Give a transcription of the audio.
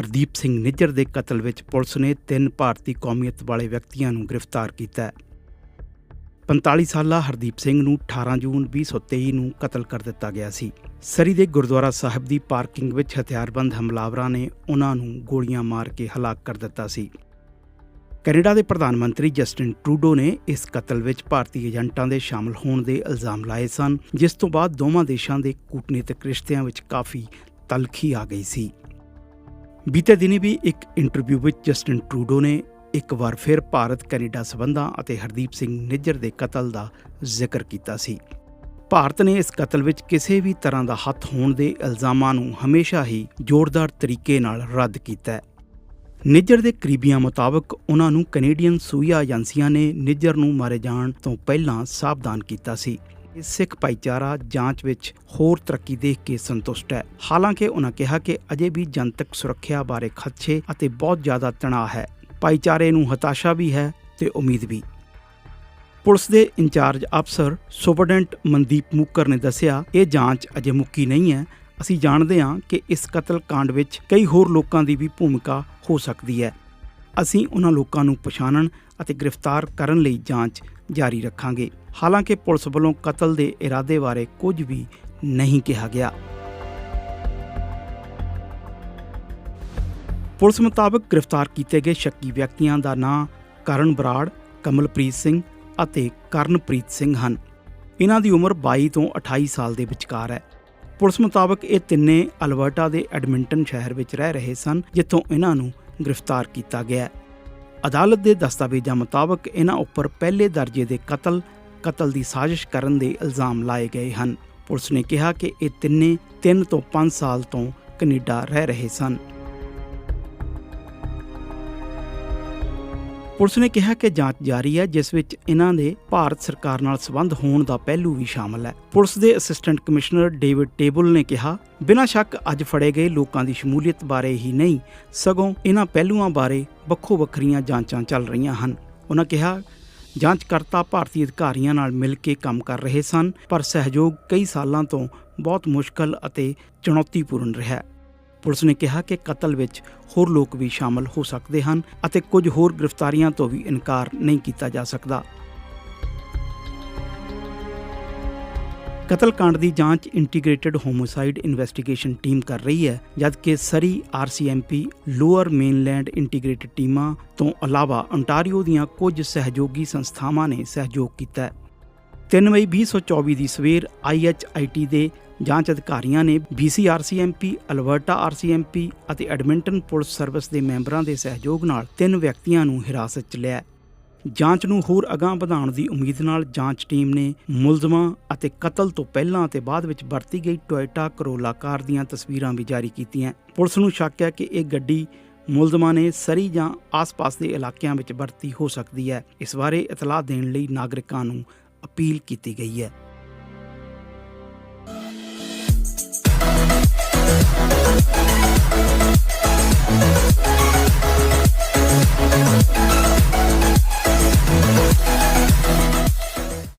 ਹਰਦੀਪ ਸਿੰਘ ਨਿੱਜਰ ਦੇ ਕਤਲ ਵਿੱਚ ਪੁਲਿਸ ਨੇ ਤਿੰਨ ਭਾਰਤੀ ਕੌਮੀਅਤ ਵਾਲੇ ਵਿਅਕਤੀਆਂ ਨੂੰ ਗ੍ਰਿਫਤਾਰ ਕੀਤਾ ਹੈ। 45 ਸਾਲਾ ਹਰਦੀਪ ਸਿੰਘ ਨੂੰ 18 ਜੂਨ 2023 ਨੂੰ ਕਤਲ ਕਰ ਦਿੱਤਾ ਗਿਆ ਸੀ। ਸਰੀ ਦੇ ਗੁਰਦੁਆਰਾ ਸਾਹਿਬ ਦੀ ਪਾਰਕਿੰਗ ਵਿੱਚ ਹਥਿਆਰਬੰਦ ਹਮਲਾਵਰਾਂ ਨੇ ਉਹਨਾਂ ਨੂੰ ਗੋਲੀਆਂ ਮਾਰ ਕੇ ਹਲਾਕ ਕਰ ਦਿੱਤਾ ਸੀ। ਕੈਨੇਡਾ ਦੇ ਪ੍ਰਧਾਨ ਮੰਤਰੀ ਜਸਟਿਨ ਟਰੂਡੋ ਨੇ ਇਸ ਕਤਲ ਵਿੱਚ ਭਾਰਤੀ ਏਜੰਟਾਂ ਦੇ ਸ਼ਾਮਲ ਹੋਣ ਦੇ ਇਲਜ਼ਾਮ ਲਾਏ ਸਨ, ਜਿਸ ਤੋਂ ਬਾਅਦ ਦੋਵਾਂ ਦੇਸ਼ਾਂ ਦੇ ਕੂਟਨੀਤਿਕ ਰਿਸ਼ਤਿਆਂ ਵਿੱਚ ਕਾਫੀ ਤਲਖੀ ਆ ਗਈ ਸੀ। ਬੀਤੇ ਦਿਨੀ ਵੀ ਇੱਕ ਇੰਟਰਵਿਊ ਵਿੱਚ ਜਸਟਿਨ ਟਰੂਡੋ ਨੇ ਇੱਕ ਵਾਰ ਫਿਰ ਭਾਰਤ, ਕੈਨੇਡਾ ਸਬੰਧਾਂ ਅਤੇ ਹਰਦੀਪ ਸਿੰਘ ਨਿੱਜਰ ਦੇ ਕਤਲ ਦਾ ਜ਼ਿਕਰ ਕੀਤਾ ਸੀ। ਭਾਰਤ ਨੇ ਇਸ ਕਤਲ ਵਿੱਚ ਕਿਸੇ ਵੀ ਤਰ੍ਹਾਂ ਦਾ ਹੱਥ ਹੋਣ ਦੇ ਇਲਜ਼ਾਮਾਂ ਨੂੰ ਹਮੇਸ਼ਾ ਹੀ ਜ਼ੋਰਦਾਰ ਤਰੀਕੇ ਨਾਲ ਰੱਦ ਕੀਤਾ ਹੈ। ਨਿੱਜਰ ਦੇ ਕਰੀਬੀਆਂ ਮੁਤਾਬਕ ਉਹਨਾਂ ਨੂੰ ਕੈਨੇਡੀਅਨ ਸੂਈਆ ਏਜੰਸੀਆਂ ਨੇ ਨਿੱਜਰ ਨੂੰ ਮਾਰੇ ਜਾਣ ਤੋਂ ਪਹਿਲਾਂ ਸਾਵਧਾਨ ਕੀਤਾ ਸੀ। ਇਹ ਸਿੱਖ ਭਾਈਚਾਰਾ ਜਾਂਚ ਵਿੱਚ ਹੋਰ ਤਰੱਕੀ ਦੇਖ ਕੇ ਸੰਤੁਸ਼ਟ ਹੈ। ਹਾਲਾਂਕਿ ਉਹਨਾਂ ਕਿਹਾ ਕਿ ਅਜੇ ਵੀ ਜਨਤਕ ਸੁਰੱਖਿਆ ਬਾਰੇ ਖਦਸ਼ੇ ਅਤੇ ਬਹੁਤ ਜ਼ਿਆਦਾ ਤਣਾਅ ਹੈ। ਭਾਈਚਾਰੇ ਨੂੰ ਹਤਾਸ਼ਾ ਵੀ ਹੈ ਤੇ ਉਮੀਦ ਵੀ। ਪੁਲਿਸ ਦੇ ਇੰਚਾਰਜ ਅਫਸਰ ਸੁਪਰਡੈਂਟ ਮਨਦੀਪ ਮੁੱਕਰ ਨੇ ਦੱਸਿਆ, ਇਹ ਜਾਂਚ ਅਜੇ ਮੁੱਕੀ ਨਹੀਂ ਹੈ। ਅਸੀਂ ਜਾਣਦੇ ਹਾਂ ਕਿ ਇਸ ਕਤਲ ਕਾਂਡ ਵਿੱਚ ਕਈ ਹੋਰ ਲੋਕਾਂ ਦੀ ਵੀ ਭੂਮਿਕਾ ਹੋ ਸਕਦੀ ਹੈ। ਅਸੀਂ ਉਹਨਾਂ ਲੋਕਾਂ ਨੂੰ ਪਛਾਣਨ ਅਤੇ ਗ੍ਰਿਫਤਾਰ ਕਰਨ ਲਈ ਜਾਂਚ ਜਾਰੀ ਰੱਖਾਂਗੇ। ਹਾਲਾਂਕਿ ਪੁਲਿਸ ਵੱਲੋਂ ਕਤਲ ਦੇ ਇਰਾਦੇ ਬਾਰੇ ਕੁਝ ਵੀ ਨਹੀਂ ਕਿਹਾ ਗਿਆ। ਪੁਲਿਸ ਮੁਤਾਬਕ ਗ੍ਰਿਫਤਾਰ ਕੀਤੇ ਗਏ ਸ਼ੱਕੀ ਵਿਅਕਤੀਆਂ ਦਾ ਨਾਂ ਕਰਨ ਬਰਾੜ, ਕਮਲਪ੍ਰੀਤ ਸਿੰਘ ਅਤੇ ਕਰਨਪ੍ਰੀਤ ਸਿੰਘ ਹਨ। ਇਹਨਾਂ ਦੀ ਉਮਰ 22 ਤੋਂ 28 ਸਾਲ ਦੇ ਵਿਚਕਾਰ ਹੈ। ਪੁਲਿਸ ਮੁਤਾਬਕ ਇਹ ਤਿੰਨੇ ਅਲਬਰਟਾ ਦੇ ਐਡਮਿੰਟਨ ਸ਼ਹਿਰ ਵਿੱਚ ਰਹਿ ਰਹੇ ਸਨ, ਜਿੱਥੋਂ ਇਹਨਾਂ ਨੂੰ ਗ੍ਰਿਫਤਾਰ ਕੀਤਾ ਗਿਆ ਅਦਾਲਤ ਦੇ ਦਸਤਾਵੇਜ਼ਾਂ ਮੁਤਾਬਕ ਇਹਨਾਂ ਉੱਪਰ ਪਹਿਲੇ ਦਰਜੇ ਦੇ ਕਤਲ ਕਤਲ ਦੀ ਸਾਜ਼ਿਸ਼ ਕਰਨ ਦੇ ਇਲਜ਼ਾਮ ਲਾਏ ਗਏ ਹਨ। ਪੁਲਿਸ ਨੇ ਕਿਹਾ ਕਿ ਇਹ ਤਿੰਨੇ 3 ਤੋਂ 5 ਸਾਲ ਤੋਂ ਕੈਨੇਡਾ ਰਹਿ ਰਹੇ ਸਨ। ਪੁਲਿਸ ਨੇ ਕਿਹਾ ਕਿ ਜਾਂਚ ਜਾਰੀ ਹੈ, ਜਿਸ ਵਿੱਚ ਇਹਨਾਂ ਦੇ ਭਾਰਤ ਸਰਕਾਰ ਨਾਲ ਸੰਬੰਧ ਹੋਣ ਦਾ ਪਹਿਲੂ ਵੀ ਸ਼ਾਮਲ ਹੈ। ਪੁਲਿਸ ਦੇ ਅਸਿਸਟੈਂਟ ਕਮਿਸ਼ਨਰ ਡੇਵਿਡ ਟੇਬਲ ਨੇ ਕਿਹਾ, ਬਿਨਾਂ ਸ਼ੱਕ ਅੱਜ ਫੜੇ ਗਏ ਲੋਕਾਂ ਦੀ ਸ਼ਮੂਲੀਅਤ ਬਾਰੇ ਹੀ ਨਹੀਂ, ਸਗੋਂ ਇਹਨਾਂ ਪਹਿਲੂਆਂ ਬਾਰੇ ਵੱਖੋ ਵੱਖਰੀਆਂ ਜਾਂਚਾਂ ਚੱਲ ਰਹੀਆਂ ਹਨ। ਉਹਨਾਂ ਕਿਹਾ ਜਾਂਚਕਰਤਾ ਭਾਰਤੀ ਅਧਿਕਾਰੀਆਂ ਨਾਲ ਮਿਲ ਕੇ ਕੰਮ ਕਰ ਰਹੇ ਸਨ, ਪਰ ਸਹਿਯੋਗ ਕਈ ਸਾਲਾਂ ਤੋਂ ਬਹੁਤ ਮੁਸ਼ਕਲ ਅਤੇ ਚੁਣੌਤੀਪੂਰਨ ਰਿਹਾ ਪੁਲਿਸ ਨੇ ਕਿਹਾ ਕਿ ਕਤਲ ਵਿੱਚ ਹੋਰ ਲੋਕ ਵੀ ਸ਼ਾਮਲ ਹੋ ਸਕਦੇ ਹਨ ਅਤੇ ਕੁਝ ਹੋਰ ਗ੍ਰਿਫਤਾਰੀਆਂ ਤੋਂ ਵੀ ਇਨਕਾਰ ਨਹੀਂ ਕੀਤਾ ਜਾ ਸਕਦਾ। ਕਤਲकांड ਦੀ ਜਾਂਚ ਇੰਟੀਗ੍ਰੇਟਿਡ ਹੋਮੋਸਾਈਡ ਇਨਵੈਸਟੀਗੇਸ਼ਨ ਟੀਮ ਕਰ ਰਹੀ ਹੈ ਜਦਕਿ Surrey RCMP lower mainland integrated ਟੀਮਾਂ ਤੋਂ ਇਲਾਵਾ ਅੰਟਾਰੀਓ ਦੀਆਂ ਕੁਝ ਸਹਿਯੋਗੀ ਸੰਸਥਾਵਾਂ ਨੇ ਸਹਿਯੋਗ ਕੀਤਾ ਹੈ। 3 ਮਈ 2024 ਦੀ ਸਵੇਰ IHIT ਦੇ ਜਾਂਚ ਅਧਿਕਾਰੀਆਂ ਨੇ BCRCMP, ਅਲਬਰਟਾ RCMP ਅਤੇ ਐਡਮਿੰਟਨ ਪੁਲਿਸ ਸਰਵਿਸ ਦੇ ਮੈਂਬਰਾਂ ਦੇ ਸਹਿਯੋਗ ਨਾਲ ਤਿੰਨ ਵਿਅਕਤੀਆਂ ਨੂੰ ਹਿਰਾਸਤ 'ਚ ਲਿਆ ਜਾਂਚ ਨੂੰ ਹੋਰ ਅਗਾਂਹ ਵਧਾਉਣ ਦੀ ਉਮੀਦ ਨਾਲ ਜਾਂਚ ਟੀਮ ਨੇ ਮੁਲਜ਼ਮਾਂ ਅਤੇ ਕਤਲ ਤੋਂ ਪਹਿਲਾਂ ਅਤੇ ਬਾਅਦ ਵਿੱਚ ਵਰਤੀ ਗਈ ਟੋਇਟਾ ਕਰੋਲਾ ਕਾਰ ਦੀਆਂ ਤਸਵੀਰਾਂ ਵੀ ਜਾਰੀ ਕੀਤੀਆਂ। ਪੁਲਿਸ ਨੂੰ ਸ਼ੱਕ ਹੈ ਕਿ ਇਹ ਗੱਡੀ ਮੁਲਜ਼ਮਾਂ ਨੇ ਸਰੀ ਜਾਂ ਆਸ-ਪਾਸ ਦੇ ਇਲਾਕਿਆਂ ਵਿੱਚ ਵਰਤੀ ਹੋ ਸਕਦੀ ਹੈ। ਇਸ ਬਾਰੇ ਇਤਲਾਹ ਦੇਣ ਲਈ ਨਾਗਰਿਕਾਂ ਨੂੰ ਅਪੀਲ ਕੀਤੀ ਗਈ ਹੈ।